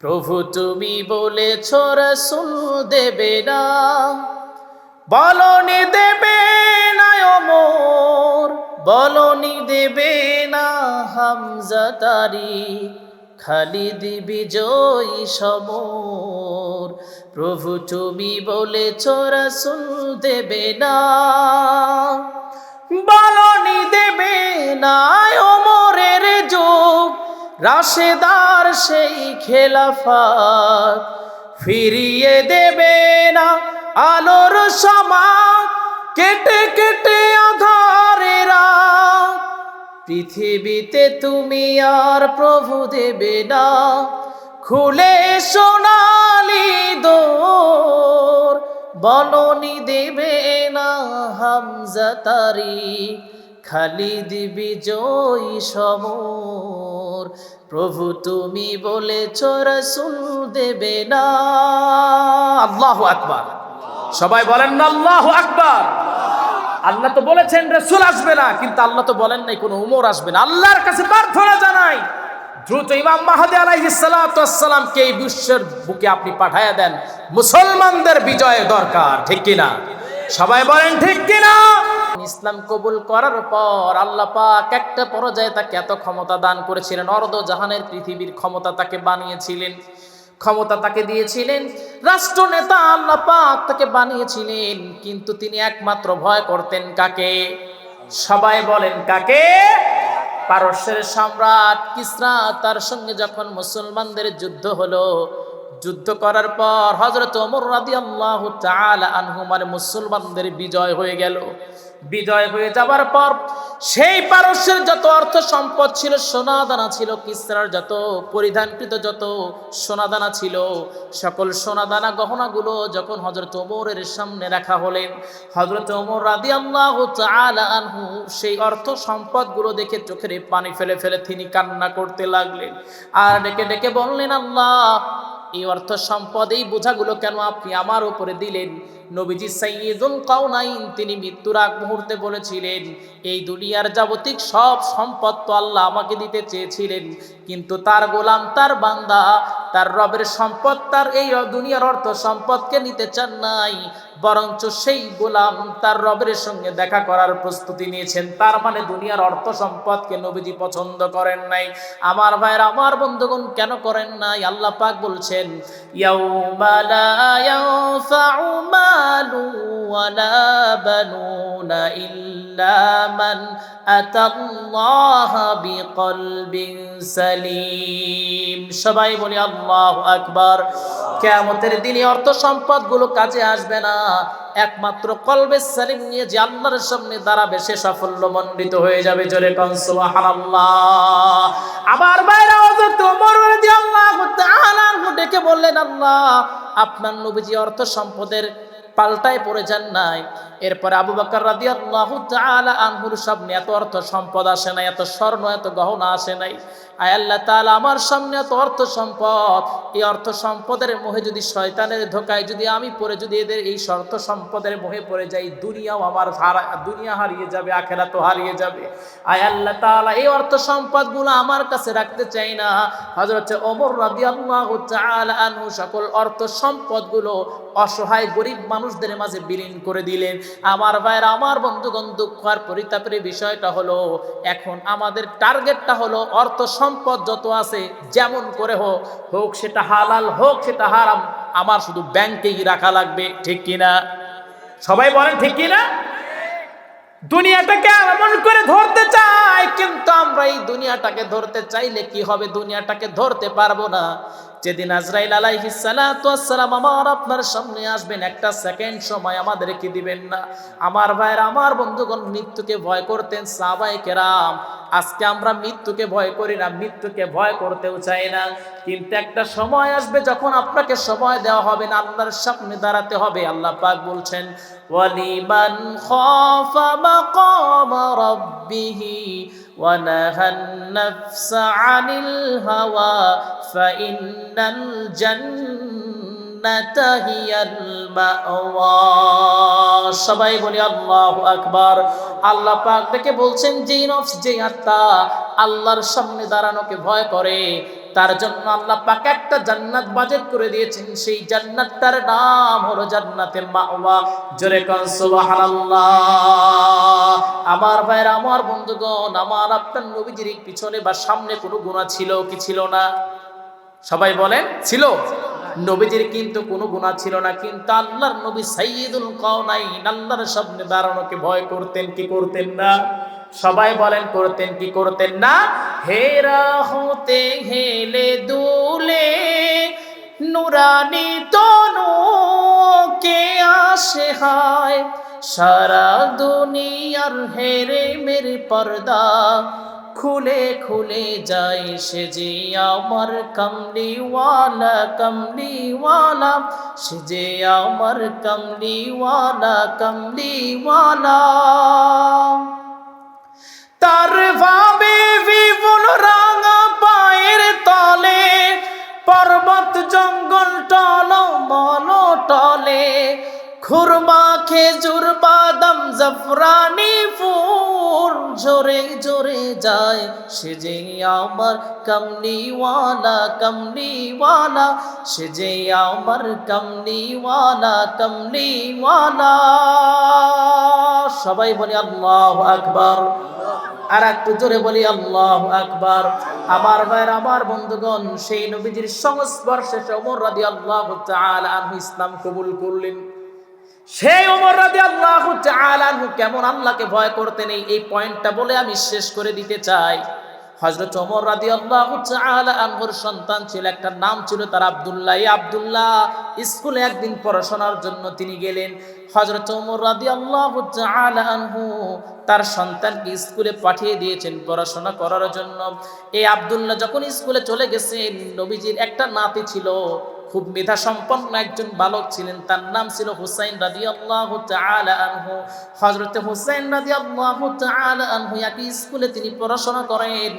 প্রভু, তুমি বলেছ, রসুল দেবে না। বলনি দেবে না অমর, বলনি দেবে না হামজা তারি, খালিদ বিজয়ী সমর। প্রভু, তুমি বলেছ, রসুল দেবে না। বলনি দেবে না অমরের যোগ রাশেদার সেই খেলাফাত ফিরিয়ে দেবে না আলোর সমা কেটে কেটে আধারেরা পৃথিবীতে তুমি আর প্রভু দেবে না। খুলে সোনালি দোর। বননি দেবে না হামজা তারি খালিদ বিজয়ী সমর। প্রভু, তুমি বলেছ, রসুল দেবে না। আল্লাহ আকবার। সবাই বলেন না, আল্লাহ আকবার। আল্লাহ তো বলেছেন, রসুল আসবে না। কিন্তু আল্লাহ তো বলেন নাই, কোনো উমর আসবে না। আল্লাহর কাছে প্রার্থনা জানাই। দ্রুত ইমাম মাহাদি আলাইহিসালামকে এই বিশ্বের বুকে আপনি পাঠাইয়া দেন? মুসলমানদের বিজয় দরকার, ঠিক কিনা? সবাই বলেন, ঠিক কিনা? ইসলাম কবুল করার পর আল্লাহ পাক একটা পর্যায়ে তাকে এত ক্ষমতা দান করেছিলেন, অর্ধ জাহানের পৃথিবীর ক্ষমতা তাকে বানিয়েছিলেন, ক্ষমতা তাকে দিয়েছিলেন রাষ্ট্র নেতা আল্লাহ পাক তাকে বানিয়েছিলেন, কিন্তু তিনি একমাত্র ভয় করতেন কাকে? সবাই বলেন কাকে? পারস্যের সম্রাট কিসরা তার সঙ্গে যখন মুসলমানদের যুদ্ধ হলো যুদ্ধ করার পর হজরত ওমর রাদি আল্লাহ আনহুমার মুসলমানদের বিজয় হয়ে গেল। বিজয় হয়ে যাবার পর সেই পারস্যের যত অর্থ সম্পদ ছিল সোনা দানা ছিল, কিসরার যত, পরিধানকৃত যত সোনা দানা ছিল, সকল সোনা দানা গহনাগুলো যখন হজরত ওমরের সামনে রাখা হলেন হজরত ওমর রাদি আল্লাহ আনহু সেই অর্থ সম্পদগুলো দেখে চোখের পানি ফেলে ফেলে তিনি কান্না করতে লাগলেন। আর ডেকে ডেকে বললেন, আল্লাহ এই অর্থ সম্পদ, এই বোঝাগুলো কেন আপনি আমার উপরে দিলেন? নবীজি সাইয়দুল কাউনাইন তিনি মৃত্যুর আগ মুহূর্তে বলেছিলেন, এই দুনিয়ার যাবতিক সব সম্পদ তো আল্লাহ আমাকে দিতে চেয়েছিলেন, কিন্তু তার গোলাম, তার বান্দা তার রবের সম্পদ, তার এই দুনিয়ার অর্থ সম্পদকে নিতে চান নাই, বরঞ্চ সেই গোলাম তার রবের সঙ্গে দেখা করার প্রস্তুতি নিয়েছেন। তার মানে দুনিয়ার অর্থ সম্পদকে নবীজি পছন্দ করেন নাই। আমার ভাইয়ের, আমার বন্ধুগণ কেন করেন নাই? আল্লাহ পাক বলছেন সবাই বলি, আল্লাহু আকবার। দিনে অর্থ সম্পদগুলো কাজে আসবে না। একমাত্র কলবে সালিম নিয়ে যে আল্লাহর সামনে দাঁড়াবে, সে সাফল্য মণ্ডিত হয়ে যাবে জোরে আবার বাইরে ডেকে বললেন, আল্লাহ, আপনার নবীজি অর্থ সম্পদের পাল্টায় পড়ে যান নাই। এরপরে আবু বাকর রাদিয়াল্লাহু তাআলা আনহুর সামনে এত অর্থ সম্পদ আসে নাই, এত স্বর্ণ, এত গহনা আসে নাই। আয় আল্লাহ তাআলা আমার সামনে এত অর্থ সম্পদ, এই অর্থ সম্পদের মোহে যদি শয়তানের ধোকায়, যদি আমি পড়ে, যদি এদের এই অর্থ সম্পদের মোহে পড়ে যাই, দুনিয়াও আমার হারা, দুনিয়া হারিয়ে যাবে আখেরা তো হারিয়ে যাবে। আয় আল্লাহ তাআলা, এই অর্থ সম্পদগুলো আমার কাছে রাখতে চাই না। হযরত ওমর রাদিয়াল্লাহু তাআলা আনহু সকল অর্থ সম্পদগুলো অসহায় গরিব মানুষদের মাঝে বিলীন করে দিলেন। আমার ভাইয়ের, আমার বন্ধুগণ দুঃখ আর পরিতাপের বিষয়টা হলো, এখন আমাদের টার্গেটটা হলো অর্থ সম্পদ যত আছে, যেমন করে হোক হোক সেটা হালাল, হোক সেটা হারাম, আমার শুধু ব্যাংকেই রাখা লাগবে, ঠিক কিনা? সবাই বলেন, ঠিক কিনা? দুনিয়াটাকে এমন করে ধরতে চাই কিন্তু আমরা এই দুনিয়াটাকে ধরতে চাইলে কি হবে? দুনিয়াটাকে ধরতে পারব না। যেদিন আজরাইল আলাইহিস সালাম আমার আপনার সামনে আসবেন, একটা সেকেন্ড সময় আমাদেরকে দিবেন না। আমার ভাইয়ের, আমার বন্ধুগণ, মৃত্যুকে ভয় করতেন সাহাবাই কেরাম। আজকে আমরা মৃত্যুকে ভয় করি না, মৃত্যুকে ভয় করতেও চাই না। কিন্তু একটা সময় আসবে যখন আপনাকে সময় দেওয়া হবে না আল্লাহর সামনে দাঁড়াতে হবে। আল্লাহ পাক বলছেন, ওয়ালিমান খাফা মাকাম রাব্বিহি ونهى النفس عن الهوى فإن الجنة هي المأوى সবাই বলি আল্লাহ আকবার আল্লাহ পাক থেকে বলছেন যেই নফস যেই আত্মা আল্লাহর সামনে দাঁড়ানোকে ভয় করে তার জন্য আল্লাহ পাক একটা জান্নাত বাজেট করে দিয়েছেন। সেই জান্নাতটার নাম হলো জান্নাতে মাওয়া। জোরে কন, সুবহানাল্লাহ। আমার ভাইরা আমার বন্ধুগণ, আমার আপনার নবীজির পিছনে বা সামনে কোনো গুনাহ ছিল কি ছিল না? সবাই বলেন, ছিল। নবীজির কিন্তু কোনো গুণা ছিল না। কিন্তু আল্লাহর নবী সাইয়্যিদুল কাউনাইন আল্লাহর সামনে দাঁড়ানোকে ভয় করতেন, কি করতেন না? সবাই বলেন, করতেন কি করতেন না? হেরা হতে হেলে দুলে, নুরানি তনু কে আসে হায়। সারা দুনিয়ার হেরে মেরে পর্দা, খুলে খুলে যায় সে যে আমার কমলিওয়ালা কমলিওয়ালা। সে যে আমার কমলিওয়ালা কমলিওয়ালা। তার ভাবে বিপুল রাঙা পায়ের তলে, পর্বত জঙ্গল টল মল টলে, খুরমা, খেজুর, বাদাম, জাফরানি ফুল জোরে জোরে যায়। সে যে আমার কমলিওয়ালা কমলিওয়ালা, সে যে আমার কমলিওয়ালা কমলিওয়ালা। সবাই বলে আল্লাহ আকবার। আর একটু জোরে বলি, আল্লাহ আকবার। আমার ভাইয়ের, আমার বন্ধুগণ, সেই নবীজির সংস্পর্শে ওমর রাদি আল্লাহ আনহু ইসলাম কবুল করলেন। সেই ওমর রাদি আল্লাহ আনহু কেমন আল্লাহকে ভয় করতেন, এই এই পয়েন্টটা বলে আমি শেষ করে দিতে চাই। হজরত ওমর রাদি আল্লাহ আনহুর সন্তান ছিল, একটা নাম ছিল তার আবদুল্লাহ। আবদুল্লাহ স্কুলে একদিন পড়াশোনার জন্য তিনি গেলেন। হজরত ওমর রাদি আল্লাহ আনহু তার সন্তানকে স্কুলে পাঠিয়ে দিয়েছেন পড়াশোনা করার জন্য। এই আবদুল্লাহ যখন স্কুলে চলে গেছেন, নবীজির একটা নাতি ছিল খুব মেধা সম্পন্ন একজন বালক ছিলেন। তার নাম ছিল হুসাইন রাদি আল্লাহ আনহু। হজরত হুসাইন রাদি আল্লাহ আনহু একই স্কুলে তিনি পড়াশোনা করেন।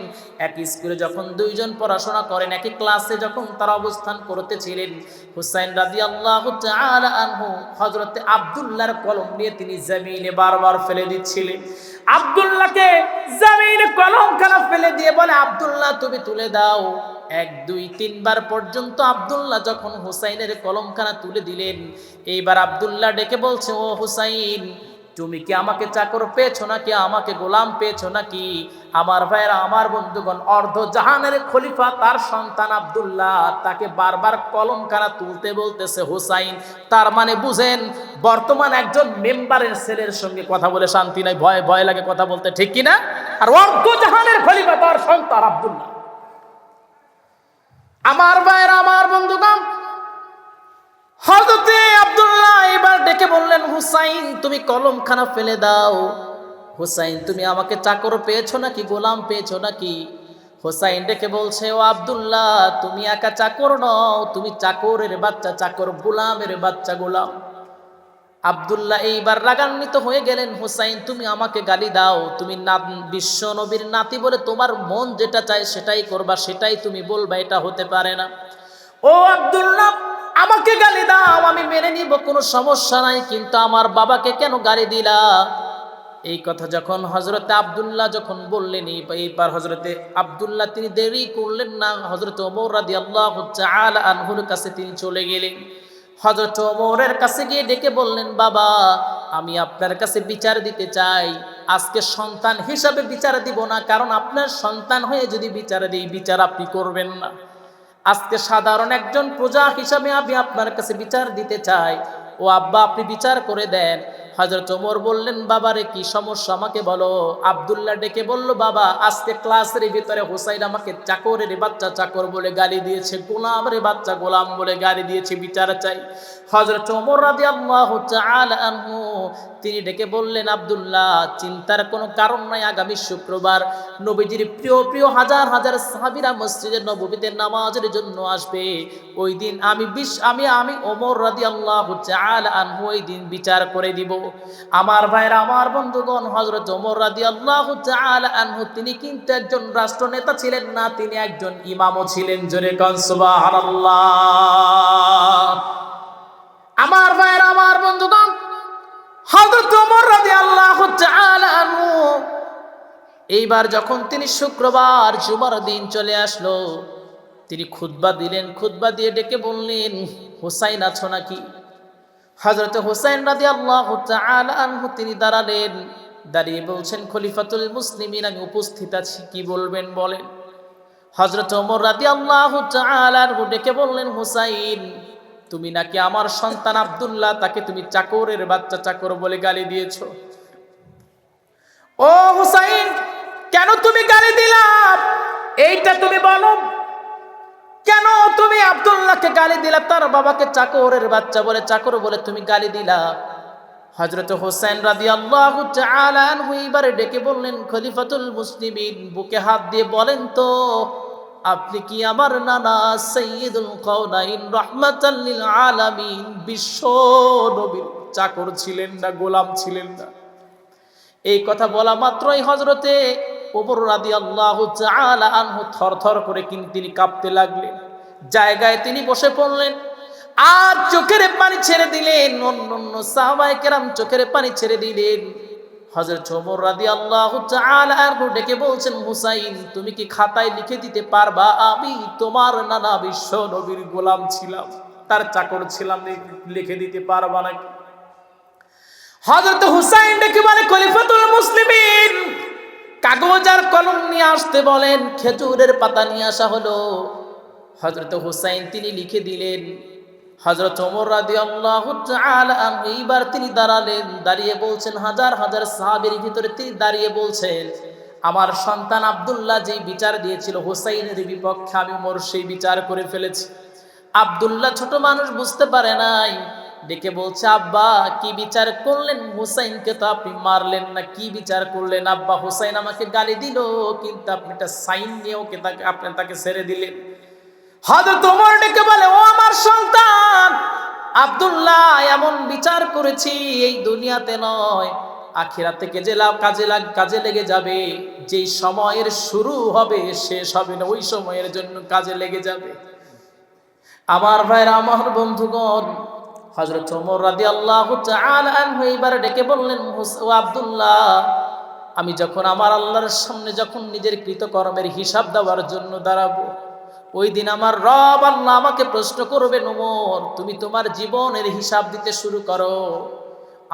একই স্কুলে যখন দুইজন পড়াশোনা করেন, একই ক্লাসে যখন তারা অবস্থান করতেছিলেন, হুসাইন রাদি আল্লাহ আনহু হজরত আবদুল্লাহর কলম নিয়ে তিনি জমিনে বারবার ফেলে দিচ্ছিলেন। আবদুল্লাহকে জমিনে কলম খানা ফেলে দিয়ে বলে, আবদুল্লাহ, তুমি তুলে দাও। এক, দুই, তিনবার পর্যন্ত আবদুল্লাহ যখন হুসাইনের কলমখানা তুলে দিলেন, এইবার আবদুল্লাহ ডেকে বলছে, ও হুসাইন, তুমি কি আমাকে চাকর পেয়েছ নাকি? আমাকে গোলাম পেয়েছ নাকি? আমার ভাইয়েরা, আমার বন্ধুগণ, অর্ধ জাহানের খলিফা, তার সন্তান আবদুল্লাহ, তাকে বারবার কলমখানা তুলতে বলতেছে হুসাইন। তার মানে বুঝেন, বর্তমান একজন মেম্বারের ছেলের সঙ্গে কথা বলে শান্তি নাই, ভয় ভয় লাগে কথা বলতে, ঠিক কিনা? আর অর্ধ জাহানের খলিফা, তার সন্তান আবদুল্লাহ। আমার ভাইয়ের, আমার বন্ধুগণ হজরতে আব্দুল্লাহ এবার ডেকে বললেন, হুসাইন, তুমি কলমখানা ফেলে দাও। হুসাইন, তুমি আমাকে চাকর পেয়েছ নাকি, গোলাম পেয়েছ নাকি? হুসাইন ডেকে বলছে, ও আবদুল্লাহ, তুমি একা চাকর নও, তুমি চাকরের বাচ্চা, চাকর গোলামের বাচ্চা গোলাম। আবদুল্লাহ এইবার রাগান্বিত হয়ে গেলেন, হুসাইন, তুমি আমাকে গালি দাও। তুমি বিশ্ব নবীর নাতি বলে তোমার মন যেটা চায় সেটাই করবা, সেটাই তুমি বলবা, এটা হতে পারে না। ও আবদুল্লাহ, আমাকে গালি দাও, আমি মেনে নিব, কোনো সমস্যা নাই, কিন্তু আমার বাবাকে কেন গালি দিলা? এই কথা যখন হজরতে আবদুল্লাহ যখন বললেন, এইবার হজরতে আবদুল্লাহ তিনি দেরি করলেন না হজরত ওমর রাদি আল্লাহ আনহুর কাছে তিনি চলে গেলেন। হজরত ওমরের কাছে গিয়ে ডেকে বললেন, বাবা, আমি আপনার কাছে বিচার দিতে চাই। আজকে সন্তান হিসাবে বিচার দিব না, কারণ আপনার সন্তান হয়ে যদি বিচার দিই, বিচার আপনি করবেন না। আজকে সাধারণ একজন প্রজা হিসাবে আমি আপনার কাছে বিচার দিতে চাই। ও আব্বা, আপনি বিচার করে দেন। হজরত ওমর বললেন, বাবারে, কি সমস্যা? আমাকে বলো। আব্দুল্লাহ ডেকে বলল, বাবা, আজকে ক্লাসের ভিতরে হুসাইন আমাকে চাকরের বাচ্চা চাকর বলে গালি দিয়েছে গোলাম রে বাচ্চা গোলাম বলে গালি দিয়েছে, বিচার চাই। হজরত ওমর রাদিয়াল্লাহু আল্লাহ আনহু তিনি ডেকে বললেন, আবদুল্লাহ, চিন্তার কোনো কারণ নাই আগামী শুক্রবার। নবীজির প্রিয় প্রিয় হাজার হাজার সাহাবিরা মসজিদের নবীতে নামাজের জন্য আসবে। ওই দিন আমি বিশ, আমি আমি ওমর রাদি আল্লাহ আনহু ওই দিন বিচার করে দিব। আমার ভাইরা আমার বন্ধুগণ হজরত ওমর রাদি আল্লাহ আনহু, তিনি কিন্তু একজন রাষ্ট্রনেতা ছিলেন না, তিনি একজন ইমামও ছিলেন। জোরে কনসুবাহ আমার ভাইয়ের, আমার বন্ধুগণ এইবার যখন তিনি শুক্রবার, জুমার দিন চলে আসলো, তিনি খুতবা দিলেন, খুতবা দিয়ে ডেকে বললেন, হুসাইন আছো নাকি? হজরত হুসাইন রাদি আল্লাহ আনহু তিনি দাঁড়ালেন, দাঁড়িয়ে বলছেন, খলিফাতুল মুসলিমিন, আমি উপস্থিত আছি, কি বলবেন বলেন? হজরত ওমর রাদি আল্লাহ আনহু ডেকে বললেন, হুসাইন, তুমি নাকি আমার সন্তান আব্দুল্লাহ, তাকে তুমি চাকরের বাচ্চা চাকর বলে গালি দিয়েছ? ও হুসাইন, কেন তুমি গালি দিলাম এইটা তুমি বলো। কেন তুমি আব্দুল্লাহকে গালি দিলা? তার বাবাকে চাকরের বাচ্চা বলে, চাকর বলে তুমি গালি দিলা। হজরত হোসেন রাদি আল্লাহ ডেকে বললেন, খলিফাতুল মুসলিমিন, বুকে হাত দিয়ে বলেন তো, আপনি কি আমার নানা সৈয়দুল কওনাইন রহমাতাল্লিল আলামিন, বিশ্ব নবীর চাকর ছিলেন না গোলাম ছিলেন না? এই কথা বলা মাত্রই হজরতে ওপর রাদি আল্লাহ আনহু থর করে কিন্তু তিনি কাঁপতে লাগলেন। জায়গায় তিনি বসে পড়লেন। আর চোখের পানি ছেড়ে দিলেন। অন্য অন্য সাহবাই কেরাম চোখের পানি ছেড়ে দিলেন। হজরত ওমর রাদি আল্লাহ আনহু ডেকে বলছেন, হুসাইন, তুমি কি খাতায় লিখে দিতে পারবা? আমি তোমার নানা বিশ্ব নবীর গোলাম ছিলাম। তার চাকর ছিলাম, লিখে দিতে পারবা নাকি? হজরত হুসাইন ডেকে বলে খলিফাতুল মুসলিমিন। কাগজ আর কলম নিয়ে আসতে বলেন, খেজুরের পাতা নিয়ে আসা হলো। হজরত হুসাইন তিনি লিখে দিলেন হজরত ওমর রাদি আল্লাহ এইবার তিনি দাঁড়ালেন, দাঁড়িয়ে বলছেন, হাজার হাজার সাহাবের ভিতরে তিনি দাঁড়িয়ে বলছেন, আমার সন্তান আবদুল্লাহ যেই বিচার দিয়েছিল, হুসাইনের বিপক্ষে আমি ওমর সেই বিচার করে ফেলেছি। আবদুল্লাহ ছোট মানুষ বুঝতে পারে নাই ডেকে বলছে, আব্বা, কি বিচার করলেন? হুসাইনকে তো আপনি মারলেন না, কি বিচার করলেন? আব্বা, হুসাইন আমাকে গালি দিল, কিন্তু আপনি একটা সাইন নিয়ে ওকে তাকে, আপনি তাকে ছেড়ে দিলেন। হয়তো তোমার ডেকে বলে, ও আমার সন্তান, আব্দুল্লাহ, এমন বিচার করেছি, এই দুনিয়াতে নয় আখিরা থেকে যে লাভ কাজে লাগ, কাজে লেগে যাবে, যেই সময়ের শুরু হবে, শেষ হবে না, ওই সময়ের জন্য কাজে লেগে যাবে। আমার ভাইরা, আমার বন্ধুগণ হজরত ওমর রাদি আল্লাহ এইবার ডেকে বললেন ও আমি যখন আমার আল্লাহর সামনে যখন নিজের কৃতকর্মের হিসাব দেওয়ার জন্য দাঁড়াবো ওই দিন আমার রব আল্লাহ আমাকে প্রশ্ন করবেন, ওমর, তুমি তোমার জীবনের হিসাব দিতে শুরু করো।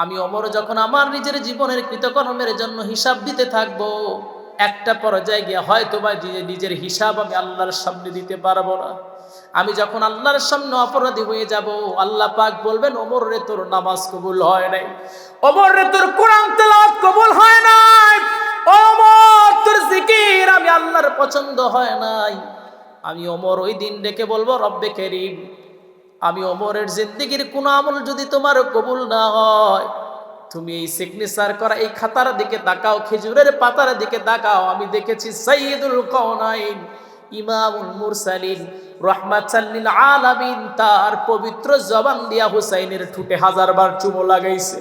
আমি অমর যখন আমার নিজের জীবনের কৃতকর্মের জন্য হিসাব দিতে থাকব, একটা পর্যায়ে গিয়ে হয়তো বা নিজের হিসাব আমি আল্লাহর সামনে দিতে পারব না। আমি যখন আল্লাহর সামনে অপরাধী হয়ে যাব, আল্লাহ পাক বলবেন, ওমর রে, তোর নামাজ কবুল হয় নাই। ওমর রে, তোর কোরআন তেলাওয়াত কবুল হয় নাই? ওমর, তোর জিকির আমি আল্লাহর পছন্দ হয় নাই। আমি ওমর ওই দিন ডেকে বলব, রব্বে করিম, আমি ওমরের জিন্দিগির কোন আমল যদি তোমার কবুল না হয়, তুমি এই সিগনেচার করা এই খাতার দিকে তাকাও, খেজুরের পাতার দিকে তাকাও। আমি দেখেছি সৈয়দুল কওনাইন ইমামুল মুরসালিন রহমাতাল্লিল আলামিন, তার পবিত্র জবান দিয়া হুসাইনের ঠুটে হাজারবার চুমো লাগাইছে।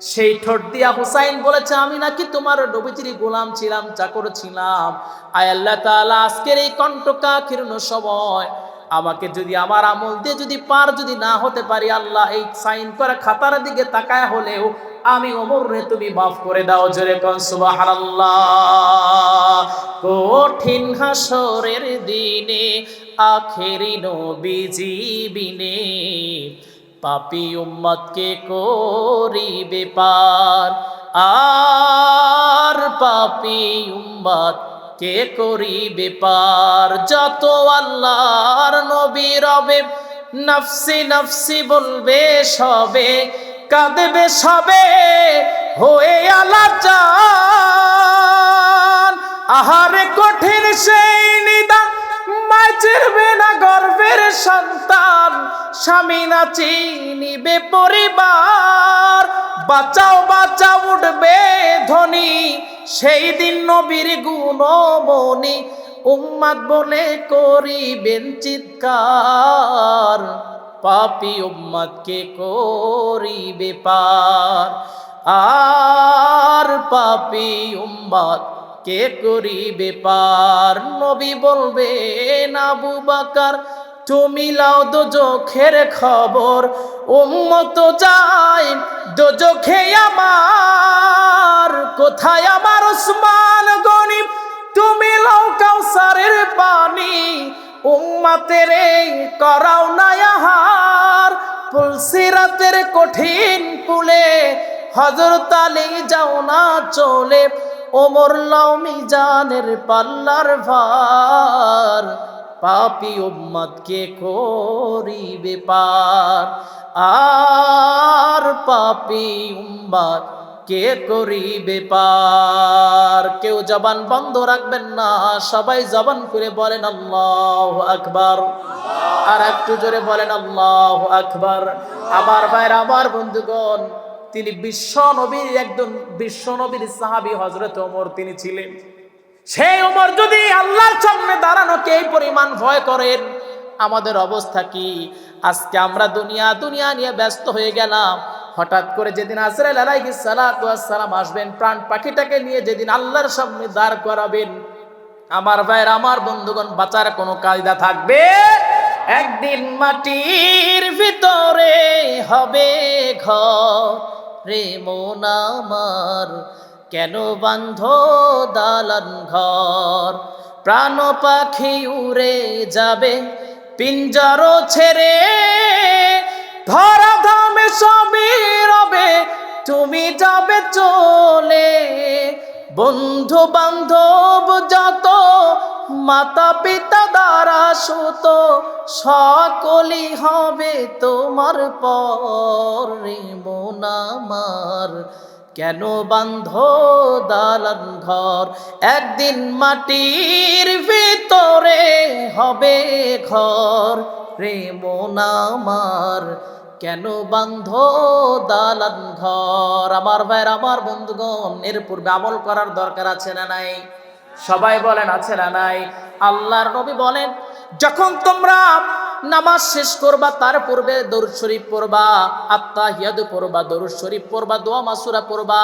সেই ঠোঁট দিয়া হুসাইন বলেছে, আমি নাকি তোমার নবীজির গোলাম ছিলাম, চাকর ছিলাম। আয় আল্লাহ তাআলা, আজকের এই কণ্ঠকা কীর্ণ সময় আমাকে যদি আমার আমল দিয়ে যদি পার যদি না হতে পারি, আল্লাহ এই সাইন করা খাতার দিকে তাকায় হলেও আমি ওমর রে তুমি মাফ করে দাও জোরে কন, সুবহানাল্লাহ। কঠিন হাসরের দিনে, আখেরি নবীজি বিনে পাপি উম্মতকে করিবে পার। আর পাপি উম্মত কে করিবে পার? যত আল্লাহর নবী রবে, নফসি নফসি বলবে সবে, কাঁদবে সবে, হয়ে আলা যান আহারে কঠিন সেই নিদান গর্বের সন্তান? বাঁচাও উঠবে সেই দিন নবীর গুণমণি উম্মাদ বলে করিবেন চিৎকার। পাপি উম্মাদকে করিবে পার। আর পাপি উম্মাদ কে করিবে পার? নবী বলবে আবু বাকার, তুমি লাও দোজখের খবর। উম্মত যায় দোজখে আমার। কোথায় আমার উসমান গনিম তুমি লাও কাউসারের পানি। উম্মাতের করাও নায়াহার পুলসিরাতের কঠিন পুলে হজরত আলী যাও না চলে। ওমর লাউমি জানের পাল্লার ভার। পাপি উম্মত কে করিবে পার? আর পাপি উম্মত কে করিবে পার? কেউ জবান বন্ধ রাখবেন না, সবাই জবান করে বলেন আল্লাহ আকবার। আর একটু জোরে বলেন আল্লাহ আকবার। আমার ভাইয়ের আমার বন্ধুগণ তিনি বিশ্ব নবীর একজন বিশ্ব নবীর সাহাবী হজরত ওমর তিনি ছিলেন। সেই ওমর যদি আল্লাহর সামনে দাঁড়ানোকে এই পরিমাণ ভয় করেন আমাদের অবস্থা কি? আজকে আমরা দুনিয়া দুনিয়া নিয়ে ব্যস্ত হয়ে গেলাম। হঠাৎ করে যেদিন আজরাইল আলাইহিস সালাতু সালাম আসবেন, প্রাণ পাখিটাকে নিয়ে যেদিন আল্লাহর সামনে দাঁড় করাবেন, আমার ভাইয়ের, আমার বন্ধুগণ, বাঁচার কোনো কায়দা থাকবে? একদিন মাটির ভিতরে হবে ঘর। রে মন আমার, কেন বান্ধ দালান ঘর? প্রাণ পাখি উড়ে যাবে, পিঞ্জর ছেড়ে। ধরা ধামে সবই রবে, তুমি যাবে চলে। বন্ধু বান্ধব যত মাতা পিতা দ্বারা সুত, সকলই হবে তোমার পর মন আমার। কেন বান্ধ দালান ঘর? একদিন মাটির ভিতরে হবে ঘর রে আমার। কেন বান্ধ দালান ঘর? আমার ভাইয়ের, আমার বন্ধুগণ, এর পূর্বে আমল করার দরকার আছে না নাই? সবাই বলেন আছে না নাই? আল্লাহর নবী বলেন যখন তোমরা নামাজ শেষ করবা, তার পূর্বে দরুদ শরীফ পড়বা আত্মা হিয়াদু পড়বা, দরুদ শরীফ পড়বা, দোয়া মাসুরা পড়বা।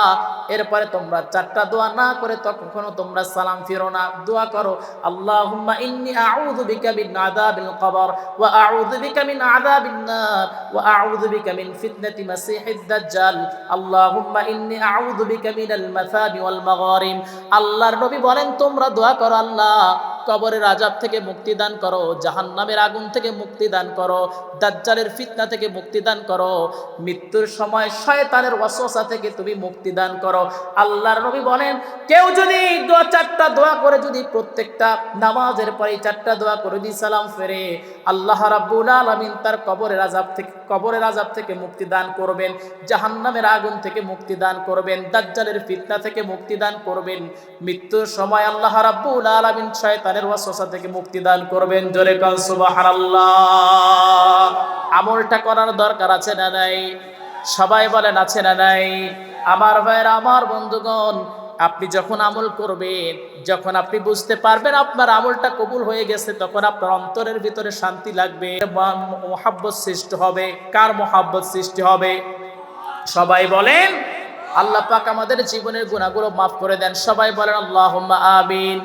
এরপরে তোমরা চারটা দোয়া না করে তখনও তোমরা সালাম ফিরো না। দোয়া করো, আল্লাহুম্মা ইন্নী আউযু বিকা মিন আযাবিল কবর ওয়া আউযু বিকা মিন আযাবিন নার ওয়া আউযু বিকা মিন ফিতনাতি মাসিহিদ দাজ্জাল। আল্লাহুম্মা ইন্নী আউযু বিকা মিনাল মাসাবি ওয়াল মাগারিম। আল্লাহর নবী বলেন, তোমরা দোয়া করো আল্লাহ। কবরের আজাব থেকে মুক্তি দান করো, জাহান্নামের আগুন থেকে মুক্তি দান করো, দাজ্জালের ফিতনা থেকে মুক্তি দান করো, মৃত্যুর সময় শয়তানের ওয়াসওয়াসা থেকে তুমি মুক্তি দান করো। আল্লাহর নবী বলেন, কেউ যদি দোয়া চারটা দোয়া করে যদি প্রত্যেকটা নামাজের পরে চারটা দোয়া করে দি সালাম ফেরে। আল্লাহ রাব্বুল আলামিন তার কবরের আজাব থেকে, কবরের আজাব থেকে মুক্তি দান করবেন, জাহান্নামের আগুন থেকে মুক্তি দান করবেন, দাজ্জালের ফিতনা থেকে মুক্তি দান করবেন, মৃত্যুর সময় আল্লাহ রাব্বুল আলামিন শয়তানের ওয়াসওয়াসা থেকে মুক্তি দান করবেন। জোরে কাল সুবহানাল্লাহ। আমলটা করার দরকার আছে না নাই? সবাই বলেন, আছে না নাই? আমার ভাইয়ের, আমার বন্ধুগণ আপনি যখন আমল করবেন, যখন আপনি বুঝতে পারবেন আপনার আমলটা কবুল হয়ে গেছে, তখন আপনার অন্তরের ভিতরে শান্তি লাগবে। মোহাব্বত সৃষ্টি হবে। কার মোহাব্বত সৃষ্টি হবে? সবাই বলেন, আল্লাহ পাক আমাদের জীবনের গুণাগুলো মাফ করে দেন। সবাই বলেন আল্লাহ আমিন।